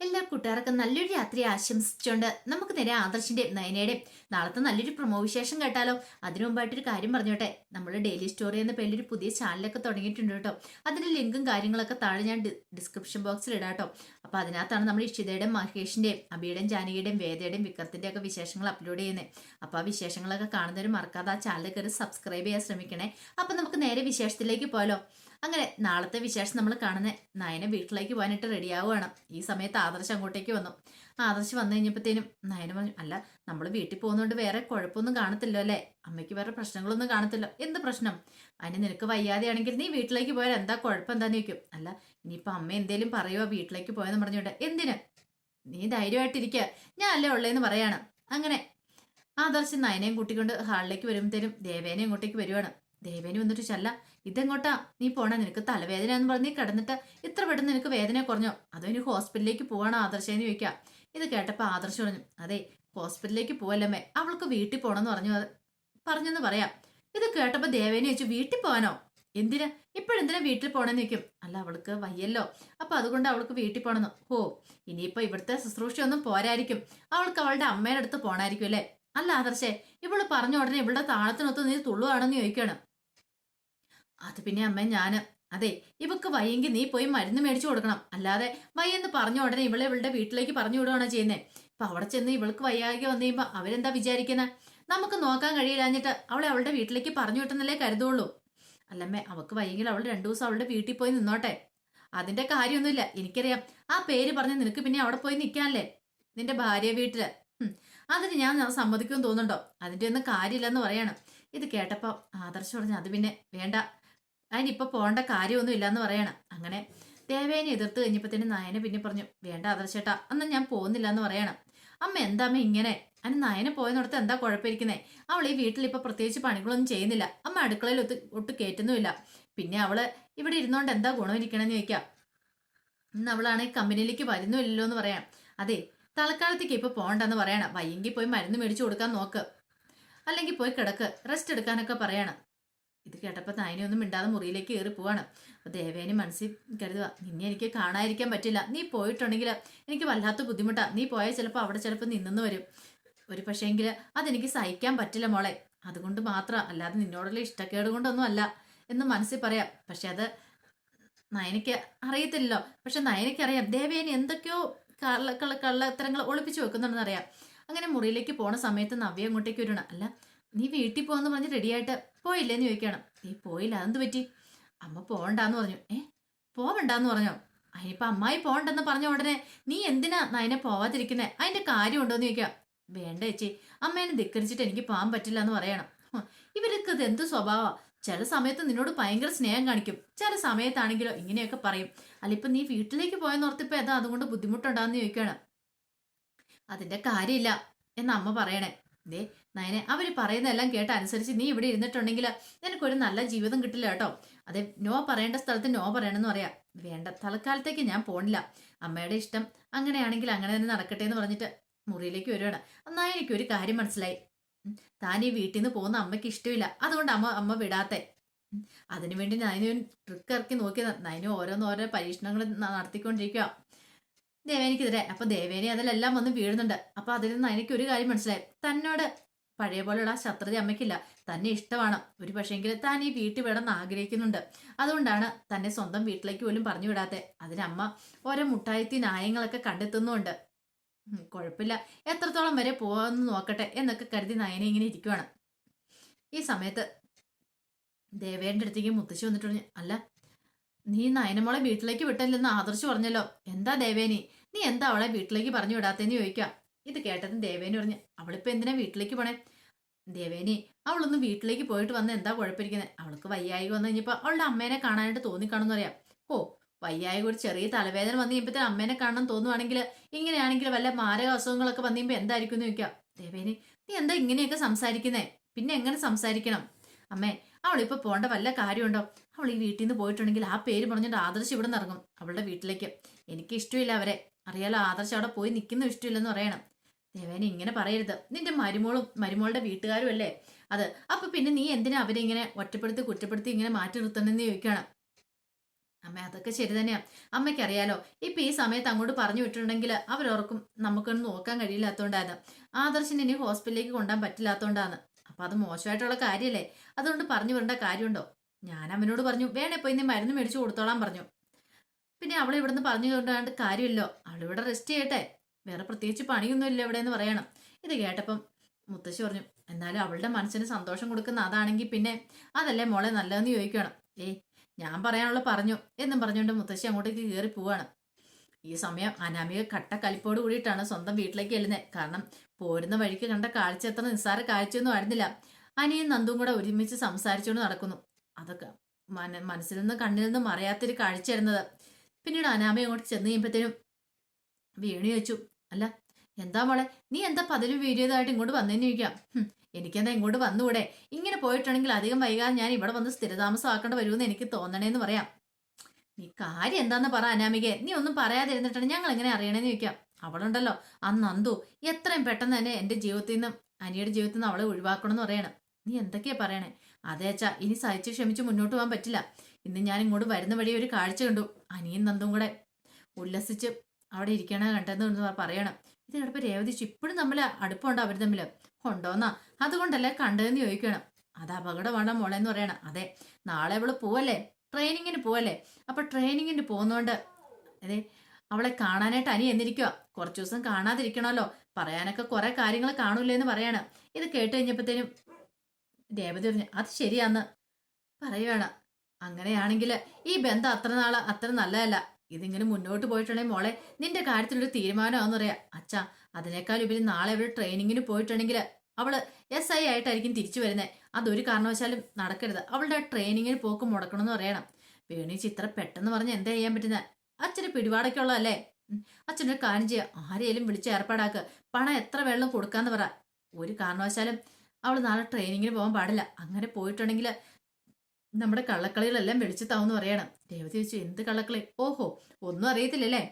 എല്ലാ കൂട്ടുകാർക്കും നല്ലൊരു രാത്രി ആശംസിച്ചുകൊണ്ട് നമുക്ക് നേരെ ആദർശിന്റെയും നയനയുടെയും നാളത്തെ നല്ലൊരു പ്രൊമോ വിശേഷം കേട്ടാലോ? അതിനു മുമ്പായിട്ടൊരു കാര്യം പറഞ്ഞോട്ടെ. നമ്മൾ ഡെയിലി സ്റ്റോറി എന്ന പേരിൽ ഒരു പുതിയ ചാനലൊക്കെ തുടങ്ങിയിട്ടുണ്ട് കേട്ടോ. അതിന്റെ ലിങ്കും കാര്യങ്ങളൊക്കെ താഴെ ഞാൻ ഡിസ്ക്രിപ്ഷൻ ബോക്സിൽ ഇടാട്ടോ അപ്പൊ അതിനകത്താണ് നമ്മൾ ഇഷിതയുടെയും മഹേഷിന്റെയും അബിയുടെയും ജാനകിയുടെയും വേദയുടെയും വിക്രത്തിന്റെ ഒക്കെ വിശേഷങ്ങൾ അപ്ലോഡ് ചെയ്യുന്നത് അപ്പൊ ആ വിശേഷങ്ങളൊക്കെ കാണുന്നവർ മറക്കാതെ ആ ചാനൽ കയറി സബ്സ്ക്രൈബ് ചെയ്യാൻ ശ്രമിക്കണേ. അപ്പൊ നമുക്ക് നേരെ വിശേഷത്തിലേക്ക് പോയാലോ? അങ്ങനെ നാളത്തെ വിശേഷം നമ്മൾ കാണുന്ന നയന വീട്ടിലേക്ക് പോകാനായിട്ട് റെഡിയാവുകയാണ് ഈ സമയത്ത് ആദർശ് അങ്ങോട്ടേക്ക് വന്നു. ആദർശ് വന്നു കഴിഞ്ഞപ്പോഴത്തേനും നയന പറഞ്ഞു അല്ല നമ്മൾ വീട്ടിൽ പോകുന്നതുകൊണ്ട് വേറെ കുഴപ്പമൊന്നും കാണത്തില്ലോ അല്ലേ? അമ്മയ്ക്ക് വേറെ പ്രശ്നങ്ങളൊന്നും കാണത്തില്ല. എന്ത് പ്രശ്നം? അതിന് നിനക്ക് വയ്യാതെയാണെങ്കിൽ നീ വീട്ടിലേക്ക് പോയാൽ എന്താ കുഴപ്പം എന്താന്ന് ചോദിക്കും. അല്ല ഇനിയിപ്പോൾ അമ്മ എന്തേലും പറയുമോ വീട്ടിലേക്ക് പോയെന്ന് പറഞ്ഞുകൊണ്ട്? എന്തിന്? നീ ധൈര്യമായിട്ടിരിക്കുക ഞാൻ അല്ലേ ഉള്ളേന്ന് പറയാണ്. അങ്ങനെ ആദർശ് നയനയും കൂട്ടിക്കൊണ്ട് ഹാളിലേക്ക് വരുമ്പോഴത്തേനും ദേവേനെ ഇങ്ങോട്ടേക്ക് വരുവാണ്. ദേവേനെ വന്നിട്ട് ചല്ല. ഇതെങ്ങോട്ടാ? നീ പോണ. നിനക്ക് തലവേദന എന്ന് പറഞ്ഞ് നീ കിടന്നിട്ട് ഇത്ര പെട്ടെന്ന് നിനക്ക് വേദന കുറഞ്ഞോ? അതോ ഇനി ഹോസ്പിറ്റലിലേക്ക് പോവാണോ ആദർശേന്ന് ചോദിക്കാം. ഇത് കേട്ടപ്പോൾ ആദർശ് പറഞ്ഞു അതെ ഹോസ്പിറ്റലിലേക്ക് പോവല്ലമ്മേ. അവൾക്ക് വീട്ടിൽ പോകണമെന്ന് പറഞ്ഞു പറഞ്ഞെന്ന് പറയാം. ഇത് കേട്ടപ്പോൾ ദേവേനെ വെച്ചു വീട്ടിൽ പോകാനോ എന്തിനാ? ഇപ്പോഴെന്തിനാ വീട്ടിൽ പോകണമെന്ന് വെക്കും അല്ല അവൾക്ക് വയ്യല്ലോ. അപ്പൊ അതുകൊണ്ട് അവൾക്ക് വീട്ടിൽ പോകണമെന്ന് ഹോ ഇനിയിപ്പോ ഇവിടുത്തെ ശുശ്രൂഷയൊന്നും പോരായിരിക്കും. അവൾക്ക് അവളുടെ അമ്മയുടെ അടുത്ത് പോണായിരിക്കും അല്ലേ? അല്ല ആദർശേ ഇവൾ പറഞ്ഞ ഉടനെ ഇവളുടെ താളത്തിനൊത്ത് നീ തുള്ളുവാണെന്ന് ചോദിക്കാണ്. അത് പിന്നെ അമ്മ ഞാൻ. അതെ ഇവക്ക് വയ്യെങ്കിൽ നീ പോയി മരുന്ന് മേടിച്ചു കൊടുക്കണം. അല്ലാതെ വയ്യെന്ന് പറഞ്ഞ ഉടനെ ഇവളെ ഇവളുടെ വീട്ടിലേക്ക് പറഞ്ഞു വിടുകയാണോ ചെയ്യുന്നേ? ഇപ്പൊ അവിടെ ചെന്ന് ഇവൾക്ക് വയ്യാകെ വന്നു കഴിയുമ്പോ അവരെന്താ വിചാരിക്കുന്നത് നമുക്ക് നോക്കാൻ കഴിയില്ലാഞ്ഞിട്ട് അവളെ അവളുടെ വീട്ടിലേക്ക് പറഞ്ഞു വിട്ടെന്നല്ലേ കരുതുള്ളൂ. അല്ലമ്മേ അവക്ക് വയ്യെങ്കിൽ അവൾ രണ്ടു ദിവസം അവളുടെ വീട്ടിൽ പോയി നിന്നോട്ടെ. അതിന്റെ കാര്യമൊന്നുമില്ല. എനിക്കറിയാം. ആ പേര് പറഞ്ഞ് നിനക്ക് പിന്നെ അവിടെ പോയി നിൽക്കാനല്ലേ? നിന്റെ ഭാര്യ വീട്ടിൽ. അതിന് ഞാൻ സമ്മതിക്കുമെന്ന് തോന്നുന്നുണ്ടോ? അതിന്റെ ഒന്നും കാര്യമില്ലെന്ന് പറയാണ്. ഇത് കേട്ടപ്പോൾ ആദർശം പറഞ്ഞു അത് പിന്നെ വേണ്ട. അതിനിപ്പോ പോകേണ്ട കാര്യമൊന്നും ഇല്ലാന്ന് പറയണം. അങ്ങനെ ദേവേനെ എതിർത്ത് കഴിഞ്ഞപ്പോഴത്തേനും നയന പിന്നെ പറഞ്ഞു വേണ്ട ആദർശേട്ടാ അന്ന് ഞാൻ പോകുന്നില്ല എന്ന് പറയണം. അമ്മ എന്താ അമ്മ ഇങ്ങനെ? അതിന് നയന പോയെന്നോടത്ത് എന്താ കുഴപ്പമിരിക്കുന്നേ? അവൾ ഈ വീട്ടിൽ ഇപ്പൊ പ്രത്യേകിച്ച് പണികളൊന്നും ചെയ്യുന്നില്ല. അമ്മ അടുക്കളയിൽ ഒത്ത് ഒട്ട് കയറ്റുന്നുമില്ല. പിന്നെ അവൾ ഇവിടെ ഇരുന്നോണ്ട് എന്താ ഗുണമിരിക്കണമെന്ന് ചോദിക്കാം. ഇന്ന് അവളാണെങ്കിൽ കമ്പനിയിലേക്ക് വരുന്നുമില്ലല്ലോ എന്ന് പറയാം. അതെ തൽക്കാലത്തേക്ക് ഇപ്പൊ പോകണ്ടെന്ന് പറയണം. വയ്യെങ്കിൽ പോയി മരുന്ന് മേടിച്ചു കൊടുക്കാൻ നോക്ക്. അല്ലെങ്കിൽ പോയി കിടക്ക് റെസ്റ്റ് എടുക്കാനൊക്കെ പറയണം. ഇത് കേട്ടപ്പോൾ നയനൊന്നും മിണ്ടാതെ മുറിയിലേക്ക് കയറി പോവാണ്. അപ്പോൾ ദേവേനി മനസ്സിൽ കരുതുക നിന്നെ എനിക്ക് കാണാതിരിക്കാൻ പറ്റില്ല. നീ പോയിട്ടുണ്ടെങ്കിൽ എനിക്ക് വല്ലാത്ത ബുദ്ധിമുട്ടാണ് നീ പോയാൽ ചിലപ്പോൾ അവിടെ ചിലപ്പോൾ നിന്നെന്ന് വരും. ഒരു പക്ഷേങ്കിൽ അതെനിക്ക് സഹിക്കാൻ പറ്റില്ല മോളെ. അതുകൊണ്ട് മാത്രം. അല്ലാതെ നിന്നോടുള്ള ഇഷ്ടക്കേട് കൊണ്ടൊന്നും അല്ല എന്ന് മനസ്സിൽ പറയാം. പക്ഷെ അത് നയനയ്ക്ക് അറിയത്തില്ലല്ലോ. പക്ഷെ നയനയ്ക്കറിയാം ദേവേനി എന്തൊക്കെയോ കള്ള കള്ള കള്ളത്തരങ്ങൾ ഒളിപ്പിച്ചു വെക്കുന്നുണ്ടെന്ന് അറിയാം. അങ്ങനെ മുറിയിലേക്ക് പോണ സമയത്ത് നവ്യ അങ്ങോട്ടേക്ക് വരണം അല്ല നീ വീട്ടിൽ പോകാന്ന് പറഞ്ഞ് റെഡിയായിട്ട് പോയില്ലേന്ന് ചോദിക്കണം. നീ പോയില്ല അതെന്ത് പറ്റി? അമ്മ പോകണ്ടെന്ന് പറഞ്ഞു. ഏ? പോവണ്ടെന്ന് പറഞ്ഞോ? അതിനിപ്പോ അമ്മായി പോകണ്ടെന്ന് പറഞ്ഞ ഉടനെ നീ എന്തിനാ നയനെ പോവാതിരിക്കുന്നേ? അതിന്റെ കാര്യമുണ്ടോന്ന് ചോദിക്കാം. വേണ്ട ചേച്ചി അമ്മേനെ ധിക്കരിച്ചിട്ട് എനിക്ക് പോകാൻ പറ്റില്ല എന്ന് പറയണം. ഇവർക്ക് ഇത് എന്ത് സ്വഭാവമാണ് ചില സമയത്ത് നിന്നോട് ഭയങ്കര സ്നേഹം കാണിക്കും. ചില സമയത്താണെങ്കിലോ ഇങ്ങനെയൊക്കെ പറയും. അല്ല ഇപ്പൊ നീ വീട്ടിലേക്ക് പോയെന്നോർത്തിപ്പോ ഏതാ അതുകൊണ്ട് ബുദ്ധിമുട്ടുണ്ടാന്ന് ചോദിക്കുകയാണ് അതിന്റെ കാര്യമില്ല എന്ന് അമ്മ പറയണേ. ദേ നയനെ അവർ പറയുന്നതെല്ലാം കേട്ട അനുസരിച്ച് നീ ഇവിടെ ഇരുന്നിട്ടുണ്ടെങ്കിൽ നിനക്കൊരു നല്ല ജീവിതം കിട്ടില്ല കേട്ടോ. അതെ നോ പറയേണ്ട സ്ഥലത്ത് നോ പറയണമെന്ന് പറയാം. വേണ്ട തൽക്കാലത്തേക്ക് ഞാൻ പോണില്ല. അമ്മയുടെ ഇഷ്ടം അങ്ങനെയാണെങ്കിൽ അങ്ങനെ തന്നെ നടക്കട്ടെ എന്ന് പറഞ്ഞിട്ട് മുറിയിലേക്ക് വരുവാണ്. എന്നാൽ എനിക്ക് ഒരു കാര്യം മനസ്സിലായി. താൻ ഈ വീട്ടിൽ നിന്ന് പോകുന്ന അമ്മയ്ക്ക് ഇഷ്ടമില്ല. അതുകൊണ്ട് അമ്മ അമ്മ വിടാത്തെ. അതിനുവേണ്ടി നയനു ട്രിക്ക് ഇറക്കി നോക്കി നയനു ഓരോന്ന് ഓരോ പരീക്ഷണങ്ങൾ നടത്തിക്കൊണ്ടിരിക്കുക ദേവേനിക്കെതിരെ അപ്പൊ ദേവേനി അതിലെല്ലാം വന്ന് വീഴുന്നുണ്ട്. അപ്പൊ അതിൽ നിന്ന് എനിക്ക് ഒരു കാര്യം മനസ്സിലായി. തന്നോട് പഴയ പോലെയുള്ള ആ ശത്രുത അമ്മയ്ക്കില്ല. തന്നെ ഇഷ്ടമാണ്. ഒരു പക്ഷേങ്കിൽ താൻ ഈ വീട്ടിൽ വിടാൻ ആഗ്രഹിക്കുന്നുണ്ട്. അതുകൊണ്ടാണ് തന്നെ സ്വന്തം വീട്ടിലേക്ക് പോലും പറഞ്ഞു വിടാത്തെ. അതിനമ്മ ഓരോ മുട്ടായത്തി ന്യായങ്ങളൊക്കെ കണ്ടെത്തുന്നുണ്ട് ഉം, കുഴപ്പമില്ല. എത്രത്തോളം വരെ പോകാമെന്ന് നോക്കട്ടെ എന്നൊക്കെ കരുതി നയനെ ഇങ്ങനെ ഇരിക്കുവാണ്. ഈ സമയത്ത് ദേവേന്റെ അടുത്തേക്ക് മുത്തശ്ശി വന്നിട്ട് അല്ല നീ നയനമോളെ വീട്ടിലേക്ക് വിട്ടല്ലെന്ന് ആദർശ് പറഞ്ഞല്ലോ. എന്താ ദേവേനി? നീ എന്താ അവളെ വീട്ടിലേക്ക് പറഞ്ഞു വിടാത്തേന്ന് ചോദിക്കാം ഇത് കേട്ടതും ദേവേനി പറഞ്ഞു അവളിപ്പോ എന്തിനാ വീട്ടിലേക്ക് പോണേ? ദേവേനി അവളൊന്നും വീട്ടിലേക്ക് പോയിട്ട് വന്ന് എന്താ കുഴപ്പമിരിക്കുന്നത് അവൾക്ക് വയ്യായി വന്നു കഴിഞ്ഞപ്പോ അവളുടെ അമ്മേനെ കാണാനായിട്ട് തോന്നിക്കാണെന്ന് പറയാം ഓ വയ്യായ ഒരു ചെറിയ തലവേദന വന്നു കഴിയുമ്പോഴത്തേന് അമ്മേനെ കാണണം തോന്നുവാണെങ്കിൽ ഇങ്ങനെയാണെങ്കിൽ വല്ല മാരക അസുഖങ്ങളൊക്കെ വന്നു കഴിയുമ്പോൾ എന്തായിരിക്കും എന്ന് ചോദിക്കാം. ദേവേനി നീ എന്താ ഇങ്ങനെയൊക്കെ സംസാരിക്കുന്നേ? പിന്നെ എങ്ങനെ സംസാരിക്കണം? അമ്മേ അവളിപ്പോ പോണ്ട വല്ല കാര്യമുണ്ടോ? അവൾ ഈ വീട്ടിൽ നിന്ന് പോയിട്ടുണ്ടെങ്കിൽ ആ പേര് പറഞ്ഞിട്ട് ആദർശ് ഇവിടെ നിന്ന് ഇറങ്ങും അവളുടെ വീട്ടിലേക്ക്. എനിക്ക് ഇഷ്ടമില്ല അവരെ. അറിയാലോ ആദർശ് അവിടെ പോയി നിൽക്കുന്ന ഇഷ്ടമില്ലെന്ന് പറയണം. ദേവേനി ഇങ്ങനെ പറയരുത്. നിന്റെ മരുമോളും മരുമോളുടെ വീട്ടുകാരും അല്ലേ? അത്. അപ്പൊ പിന്നെ നീ എന്തിനാ അവരെ ഇങ്ങനെ ഒറ്റപ്പെടുത്തി കുറ്റപ്പെടുത്തി ഇങ്ങനെ മാറ്റി നിർത്തണമെന്ന് ചോദിക്കണം? അമ്മ അതൊക്കെ ശരി തന്നെയാ. അമ്മയ്ക്കറിയാലോ ഇപ്പൊ ഈ സമയത്ത് അങ്ങോട്ട് പറഞ്ഞു വിട്ടുണ്ടെങ്കിൽ അവരോർക്കും നമുക്കൊന്നും നോക്കാൻ കഴിയില്ലാത്തതുകൊണ്ടാണ് ആദർശിന് ഇനി ഹോസ്പിറ്റലിലേക്ക് കൊണ്ടുപോകാൻ പറ്റില്ലാത്തോണ്ടാണ്. അപ്പൊ അത് മോശമായിട്ടുള്ള കാര്യല്ലേ? അതുകൊണ്ട് പറഞ്ഞു വിടേണ്ട കാര്യമുണ്ടോ? ഞാൻ അവനോട് പറഞ്ഞു വേണേ പോയി നീ മരുന്ന് മേടിച്ചു കൊടുത്തോളാൻ പറഞ്ഞു. പിന്നെ അവളെ ഇവിടുന്ന് പറഞ്ഞു കൊണ്ടാണ്ട് കാര്യമില്ലോ അവളിവിടെ റെസ്റ്റ് ചെയ്യട്ടെ. വേറെ പ്രത്യേകിച്ച് പണിയൊന്നും ഇല്ല ഇവിടെ എന്ന് പറയണം. ഇത് കേട്ടപ്പം മുത്തശ്ശി പറഞ്ഞു എന്നാലും അവളുടെ മനസ്സിന് സന്തോഷം കൊടുക്കുന്ന അതാണെങ്കിൽ പിന്നെ അതല്ലേ മോളെ നല്ലതെന്ന് ചോദിക്കണം. ഏയ് ഞാൻ പറയാനുള്ള പറഞ്ഞു എന്നും പറഞ്ഞുകൊണ്ട് മുത്തശ്ശി അങ്ങോട്ടേക്ക് കയറി പോവാണ്. ഈ സമയം അനാമിക കട്ട കലിപ്പോട് കൂടിയിട്ടാണ് സ്വന്തം വീട്ടിലേക്ക് എല്ലുന്നത് കാരണം പോരുന്ന വഴിക്ക് കണ്ട കാഴ്ച എത്ര നിസ്സാര കാഴ്ചയൊന്നും ആയിരുന്നില്ല. അനിയും നന്ദും കൂടെ ഒരുമിച്ച് സംസാരിച്ചുകൊണ്ട് നടക്കുന്നു. അതൊക്കെ മന മനസ്സിൽ നിന്ന് കണ്ണിൽ നിന്നും മറയാത്തൊരു കാഴ്ചയായിരുന്നത്. പിന്നീട് അനാമ അങ്ങോട്ട് ചെന്ന് കഴിയുമ്പോഴത്തേനും വീണു ചോദിച്ചു അല്ല എന്താ മോളെ? നീ എന്താ പതിലും വീഡിയോതായിട്ട് ഇങ്ങോട്ട് വന്നേന്ന് ചോദിക്കാം "ഹും, എനിക്കെന്താ ഇങ്ങോട്ട് വന്നുകൂടെ ഇങ്ങനെ പോയിട്ടുണ്ടെങ്കിൽ അധികം വൈകാതെ ഞാൻ ഇവിടെ വന്ന് സ്ഥിരതാമസമാക്കേണ്ട വരുമെന്ന് എനിക്ക് തോന്നണേന്ന് പറയാം. നീ കാര്യം എന്താന്ന് പറ അനാമികെ നീ ഒന്നും പറയാതിരുന്നിട്ടാണ് ഞങ്ങൾ എങ്ങനെ അറിയണേന്ന് ചോദിക്കാം. അവളുണ്ടല്ലോ ആ നന്ദു എത്രയും പെട്ടെന്ന് തന്നെ എന്റെ ജീവിതത്തിൽ നിന്നും അനിയുടെ ജീവിതത്തിൽ നിന്ന് അവളെ ഒഴിവാക്കണമെന്ന് പറയണം. നീ എന്തൊക്കെയാ പറയണേ? അതേച്ചാ ഇനി സഹിച്ച് ക്ഷമിച്ച് മുന്നോട്ട് പോകാൻ പറ്റില്ല. ഇന്ന് ഞാൻ ഇങ്ങോട്ട് വരുന്ന വഴി ഒരു കാഴ്ച കണ്ടു. അനിയും നന്ദും കൂടെ ഉല്ലസിച്ച് അവിടെ ഇരിക്കണ കണ്ടെന്ന് പറയണം. ഇത് കേട്ടപ്പോ രേവതി ഇപ്പോഴും തമ്മിൽ അടുപ്പമുണ്ട് അവർ തമ്മിൽ ഉണ്ടോന്നാ. അതുകൊണ്ടല്ലേ കണ്ടതെന്ന് ചോദിക്കണം. അത് അപകടമാണ് മോളെ എന്ന് പറയണം. അതെ നാളെ അവൾ പോവല്ലേ? ട്രെയിനിങ്ങിന് പോവല്ലേ? അപ്പൊ ട്രെയിനിങ്ങിന് പോകുന്നോണ്ട് അതെ അവളെ കാണാനായിട്ട് അനി എന്നിരിക്കുക കുറച്ചു ദിവസം കാണാതിരിക്കണമല്ലോ. പറയാനൊക്കെ കുറെ കാര്യങ്ങൾ കാണൂലേ എന്ന് പറയാണ്. ഇത് കേട്ട് കഴിഞ്ഞപ്പോഴത്തേനും രേവതി പറഞ്ഞു അത് ശരിയാന്ന് പറയുവാണ് അങ്ങനെയാണെങ്കിൽ ഈ ബന്ധം അത്ര നാൾ അത്ര നല്ലതല്ല. ഇതിങ്ങനെ മുന്നോട്ട് പോയിട്ടുണ്ടെങ്കിൽ മോളെ? നിന്റെ കാര്യത്തിലൊരു തീരുമാനമാണെന്ന് പറയാ. അച്ഛാ അതിനേക്കാൾ ഉപരി നാളെ അവൾ ട്രെയിനിങ്ങിന് പോയിട്ടുണ്ടെങ്കിൽ അവൾ എസ് ഐ ആയിട്ടായിരിക്കും തിരിച്ചു വരുന്നത് അതൊരു കാരണവശാലും നടക്കരുത്. അവളുടെ ട്രെയിനിങ്ങിന് പോക്ക് മുടക്കണമെന്ന് പറയണം. വേണി ചിത്ര പെട്ടെന്ന് പറഞ്ഞ് എന്താ ചെയ്യാൻ പറ്റുന്ന? അച്ഛന് പിടിപാടൊക്കെ ഉള്ളതല്ലേ. അച്ഛനൊരു കാര്യം ആരെയും വിളിച്ച് ഏർപ്പാടാക്കുക പണം എത്ര വെള്ളം കൊടുക്കാന്ന് പറ. ഒരു കാരണവശാലും അവൾ നാളെ ട്രെയിനിങ്ങിന് പോകാൻ പാടില്ല. അങ്ങനെ പോയിട്ടുണ്ടെങ്കിൽ നമ്മുടെ കള്ളക്കളികളെല്ലാം വെളിച്ചത്താവെന്ന് പറയണം. രേവതി ചോദിച്ചു എന്ത് കള്ളക്കളി? ഓഹോ ഒന്നും അറിയത്തില്ലല്ലേ?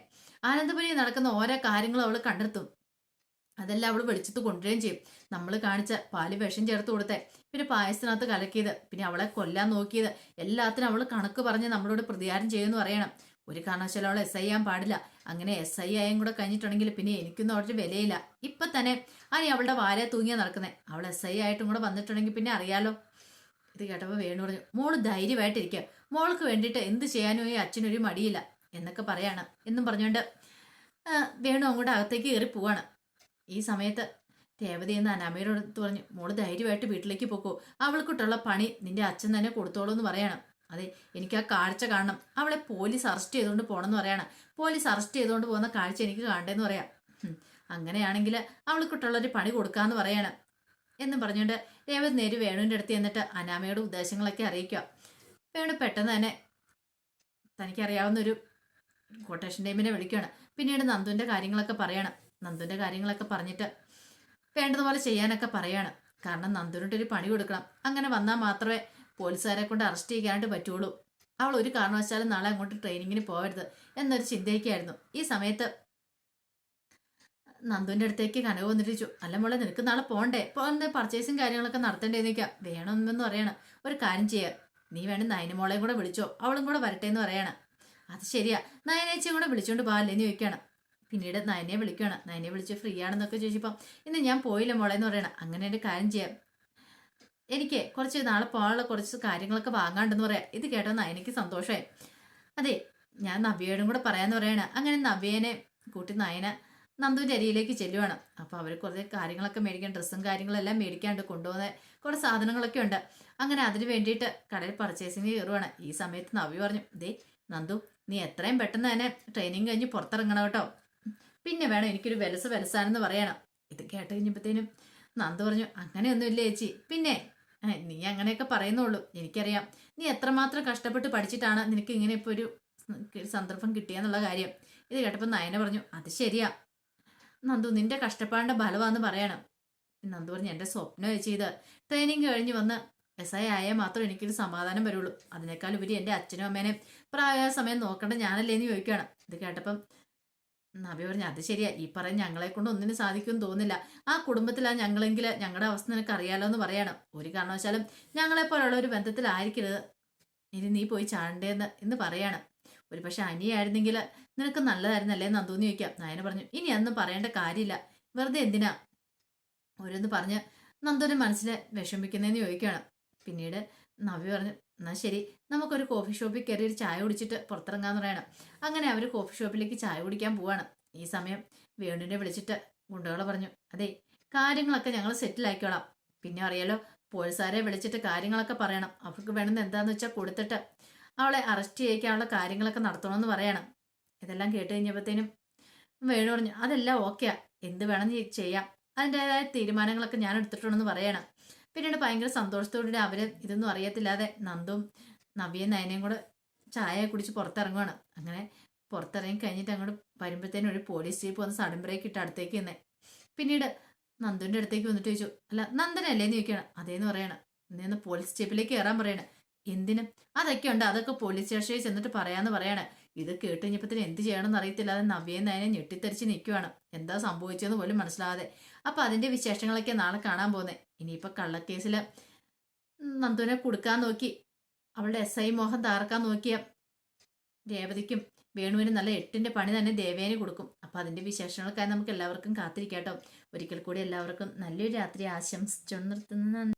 ആനന്ദപുരി നടക്കുന്ന ഓരോ കാര്യങ്ങളും അവൾ കണ്ടെത്തും. അതെല്ലാം അവൾ വെളിച്ചത്ത് കൊണ്ടുവരികയും ചെയ്യും. നമ്മൾ കാണിച്ച പാൽ വിഷം ചേർത്ത് കൊടുത്തേ. പിന്നെ പായസത്തിനകത്ത് കലക്കിയത്. പിന്നെ അവളെ കൊല്ലാൻ നോക്കിയത്. എല്ലാത്തിനും അവൾ കണക്ക് പറഞ്ഞ് നമ്മളോട് പ്രതികാരം ചെയ്യുമെന്ന് പറയണം. ഒരു കാരണവശാലും അവളെ എസ് ഐ ആൻ പാടില്ല. അങ്ങനെ എസ് ഐ ആയും കൂടെ കഴിഞ്ഞിട്ടുണ്ടെങ്കിൽ പിന്നെ എനിക്കൊന്നും അവരുടെ വിലയില്ല. ഇപ്പൊ തന്നെ അനി അവളുടെ വാലെ തൂങ്ങിയാ നടക്കുന്നത് അവൾ എസ് ഐ ആയിട്ടും കൂടെ വന്നിട്ടുണ്ടെങ്കിൽ പിന്നെ അറിയാലോ. ഇത് കേട്ടപ്പോൾ വേണു പറഞ്ഞു മോൾ ധൈര്യമായിട്ടിരിക്കുക മോൾക്ക് വേണ്ടിയിട്ട് എന്ത് ചെയ്യാനും ഈ അച്ഛനൊരു മടിയില്ല എന്നൊക്കെ പറയാണ്. എന്നും പറഞ്ഞുകൊണ്ട് വേണു അങ്ങോട്ട് അകത്തേക്ക് കയറി പോവാണ്. ഈ സമയത്ത് രേവതി എന്ന് അനാമയുടെ പറഞ്ഞു മോൾ ധൈര്യമായിട്ട് വീട്ടിലേക്ക് പോക്കോ. അവൾക്കിട്ടുള്ള പണി നിന്റെ അച്ഛൻ തന്നെ കൊടുത്തോളൂ എന്ന് പറയണം. അതെ എനിക്ക് ആ കാഴ്ച കാണണം. അവളെ പോലീസ് അറസ്റ്റ് ചെയ്തുകൊണ്ട് പോകണമെന്ന് പറയണം. പോലീസ് അറസ്റ്റ് ചെയ്തുകൊണ്ട് പോകുന്ന കാഴ്ച എനിക്ക് കാണണ്ടെന്ന് പറയാം. അങ്ങനെയാണെങ്കിൽ അവൾക്കിട്ടുള്ളൊരു പണി കൊടുക്കാന്ന് പറയണം. എന്നും പറഞ്ഞുകൊണ്ട് രേവതി നേര് വേണുവിന്റെ അടുത്ത് ചെന്നിട്ട് അനാമയുടെ ഉദ്ദേശങ്ങളൊക്കെ അറിയിക്കുക. വേണു പെട്ടെന്ന് തന്നെ തനിക്കറിയാവുന്ന ഒരു കൊട്ടേഷൻ ടൈമിനെ വിളിക്കുകയാണ്. പിന്നീട് നന്ദുവിന്റെ കാര്യങ്ങളൊക്കെ പറയണം. നന്ദുവിന്റെ കാര്യങ്ങളൊക്കെ പറഞ്ഞിട്ട് വേണ്ടതുപോലെ ചെയ്യാനൊക്കെ പറയാണ്. കാരണം നന്ദുവിനോട്ടൊരു പണി കൊടുക്കണം. അങ്ങനെ വന്നാൽ മാത്രമേ പോലീസുകാരെ കൊണ്ട് അറസ്റ്റ് ചെയ്യാനായിട്ട് പറ്റുള്ളൂ. അവൾ ഒരു കാരണവശാലും നാളെ അങ്ങോട്ട് ട്രെയിനിങ്ങിന് പോകരുത് എന്നൊരു ചിന്തയൊക്കെയായിരുന്നു. ഈ സമയത്ത് നന്ദുവിന്റെ അടുത്തേക്ക് കനവ് വന്നിട്ട് ചോ അല്ല മോളെ നിനക്ക് നാളെ പോകണ്ടേ പോകണ്ടേ പർച്ചേസും കാര്യങ്ങളൊക്കെ നടത്തേണ്ടതെന്ന് നിൽക്കാം വേണമെന്ന് പറയണം. ഒരു കാര്യം ചെയ്യുക നീ വേണം നയന മോളെയും കൂടെ വിളിച്ചോ. അവളും കൂടെ വരട്ടെ എന്ന് പറയണം. അത് ശരിയാ. നയനേച്ചയും കൂടെ വിളിച്ചോണ്ട് പോകാല്ലേന്ന് ചോദിക്കണം. പിന്നീട് നയനെ വിളിക്കണം. നയനെ വിളിച്ച് ഫ്രീ ആണെന്നൊക്കെ ചോദിച്ചപ്പോൾ ഇന്ന് ഞാൻ പോയില്ല മോളെ എന്ന് പറയണം. അങ്ങനെ ഒരു കാര്യം ചെയ്യാം. എനിക്ക് കുറച്ച് നാളെ പോകാനുള്ള കുറച്ച് കാര്യങ്ങളൊക്കെ വാങ്ങാണ്ടെന്ന് പറയാം. ഇത് കേട്ടോ നയനയ്ക്ക് സന്തോഷമായി അതെ ഞാൻ നവ്യയോടും കൂടെ പറയാന്ന് പറയണം. അങ്ങനെ നവ്യേനെ കൂട്ടി നയന നന്ദുവിന്റെ അരിയിലേക്ക് ചെല്ലുവാണ്. അപ്പോൾ അവർ കുറേ കാര്യങ്ങളൊക്കെ മേടിക്കാൻ ഡ്രസ്സും കാര്യങ്ങളെല്ലാം മേടിക്കാണ്ട് കൊണ്ടുപോകുന്ന കുറേ സാധനങ്ങളൊക്കെ ഉണ്ട്. അങ്ങനെ അതിന് വേണ്ടിയിട്ട് കടയിൽ പർച്ചേസിങ് കയറുവാണ്. ഈ സമയത്ത് നവി പറഞ്ഞു ദേ നന്ദു നീ എത്രയും പെട്ടെന്ന് തന്നെ ട്രെയിനിങ് കഴിഞ്ഞ് പുറത്തിറങ്ങണം കേട്ടോ. പിന്നെ വേണം എനിക്കൊരു വെലസ് വിലസാനെന്ന് പറയണം. ഇത് കേട്ട് കഴിഞ്ഞപ്പോഴത്തേനും നന്ദു പറഞ്ഞു അങ്ങനെയൊന്നുമില്ല ചേച്ചി. പിന്നെ നീ അങ്ങനെയൊക്കെ പറയുന്നുള്ളൂ. എനിക്കറിയാം. നീ എത്രമാത്രം കഷ്ടപ്പെട്ട് പഠിച്ചിട്ടാണ് നിനക്ക് ഇങ്ങനെ ഇപ്പോൾ ഒരു സന്ദർഭം കിട്ടിയെന്നുള്ള കാര്യം. ഇത് കേട്ടപ്പോൾ നയന പറഞ്ഞു അത് ശരിയാ. നന്ദു നിന്റെ കഷ്ടപ്പാടിന്റെ ഫലമാന്ന് പറയണം. നന്ദു പറഞ്ഞു എന്റെ സ്വപ്നം ചെയ്ത് ട്രെയിനിങ് കഴിഞ്ഞ് വന്ന് എസ് ഐ ആയാൽ മാത്രം എനിക്കൊരു സമാധാനം വരുള്ളൂ. അതിനേക്കാൾ ഉപരി എന്റെ അച്ഛനും അമ്മേനെയും പ്രായ സമയം നോക്കേണ്ട ഞാനല്ലേ എന്ന് ചോദിക്കുകയാണ്. ഇത് കേട്ടപ്പം നബി പറഞ്ഞു അത് ശരിയാ. ഈ പറഞ്ഞ ഞങ്ങളെ കൊണ്ട് ഒന്നിനും സാധിക്കുമെന്ന് തോന്നുന്നില്ല. ആ കുടുംബത്തിലാ ഞങ്ങളെങ്കിൽ ഞങ്ങളുടെ അവസ്ഥ നിനക്ക് അറിയാലോ എന്ന് പറയണം. ഒരു കാരണവശാലും ഞങ്ങളെ പോലുള്ള ഒരു ബന്ധത്തിലായിരിക്കരുത്. ഇനി നീ പോയി ചാണ്ടേന്ന് എന്ന് പറയാണ്. ഒരു പക്ഷെ അനിയായിരുന്നെങ്കിൽ നിനക്ക് നല്ലതായിരുന്നല്ലേ എന്ന് നന്ദൂന്ന് ചോദിക്കാം. നയന പറഞ്ഞു ഇനി അതൊന്നും പറയേണ്ട കാര്യമില്ല. വെറുതെ എന്തിനാ? ഓരോന്ന് പറഞ്ഞ് നന്ദുവിന്റെ മനസ്സിൽ വിഷമിക്കുന്നതെന്ന് ചോദിക്കുകയാണ്. പിന്നീട് നവി പറഞ്ഞു എന്നാ ശരി നമുക്കൊരു കോഫി ഷോപ്പിൽ കയറി ഒരു ചായ കുടിച്ചിട്ട് പുറത്തിറങ്ങാന്ന് പറയണം. അങ്ങനെ അവർ കോഫി ഷോപ്പിലേക്ക് ചായ കുടിക്കാൻ പോവാണ്. ഈ സമയം വേണുവിനെ വിളിച്ചിട്ട് ഗുണ്ടകളെ പറഞ്ഞു അതെ കാര്യങ്ങളൊക്കെ ഞങ്ങൾ സെറ്റിൽ ആക്കിക്കോളാം. പിന്നെ അറിയാലോ പോലീസുകാരെ വിളിച്ചിട്ട് കാര്യങ്ങളൊക്കെ പറയണം. അവർക്ക് വേണമെന്ന് എന്താന്ന് വെച്ചാൽ കൊടുത്തിട്ട് അവളെ അറസ്റ്റ് ചെയ്യിക്കാനുള്ള കാര്യങ്ങളൊക്കെ നടത്തണമെന്ന് പറയണം. ഇതെല്ലാം കേട്ട് കഴിഞ്ഞപ്പോഴത്തേനും വേണു പറഞ്ഞു അതെല്ലാം ഓക്കെയാ. എന്ത് വേണം ചെയ്യാം. അതിന്റെതായ തീരുമാനങ്ങളൊക്കെ ഞാൻ എടുത്തിട്ടുണ്ടെന്ന് പറയണം. പിന്നീട് ഭയങ്കര സന്തോഷത്തോടെ അവർ ഇതൊന്നും അറിയത്തില്ലാതെ നന്ദും നവിയും നയനയും കൂടെ ചായ കുടിച്ച് പുറത്തിറങ്ങുവാണ്. അങ്ങനെ പുറത്തിറങ്ങി കഴിഞ്ഞിട്ട് അങ്ങോട്ട് വരുമ്പോഴത്തേനും ഒരു പോലീസ് ജീപ്പ് വന്ന് സഡൻ ബ്രേക്ക് ഇട്ട് അടുത്തേക്ക് തന്നെ പിന്നീട് നന്ദുവിന്റെ അടുത്തേക്ക് വന്നിട്ട് ചോദിച്ചു അല്ല നന്ദനല്ലേ? എന്ന് അതേന്ന് പറയണം. ഇന്ന് പോലീസ് സ്റ്റേപ്പിലേക്ക് കയറാൻ പറയണേ. എന്തിനും? അതൊക്കെ ഉണ്ട് അതൊക്കെ പോലീസ് സ്റ്റേഷനിൽ ചെന്നിട്ട് പറയാന്ന് പറയാണ്. ഇത് കേട്ട് കഴിഞ്ഞപ്പത്തിന് എന്ത് ചെയ്യണമെന്ന് അറിയത്തില്ലാതെ നവ്യയും അതിനെ ഞെട്ടിത്തെറിച്ച് നിൽക്കുവാണ് എന്താ സംഭവിച്ചതെന്ന് പോലും മനസ്സിലാവാതെ. അപ്പൊ അതിന്റെ വിശേഷങ്ങളൊക്കെ നാളെ കാണാൻ പോകുന്നത് ഇനിയിപ്പൊ കള്ളക്കേസിൽ നന്ദുവിനെ കൊടുക്കാൻ നോക്കി. അവളുടെ എസ് ഐ മോഹൻ താർക്കാൻ നോക്കിയ രേവതിക്കും വേണുവിന് നല്ല എട്ടിന്റെ പണി തന്നെ ദേവേനെ കൊടുക്കും. അപ്പൊ അതിന്റെ വിശേഷങ്ങൾക്കായി നമുക്ക് എല്ലാവർക്കും കാത്തിരിക്കാട്ടോ. ഒരിക്കൽ കൂടി എല്ലാവർക്കും നല്ലൊരു രാത്രി ആശംസിച്ചു നിർത്തുന്ന.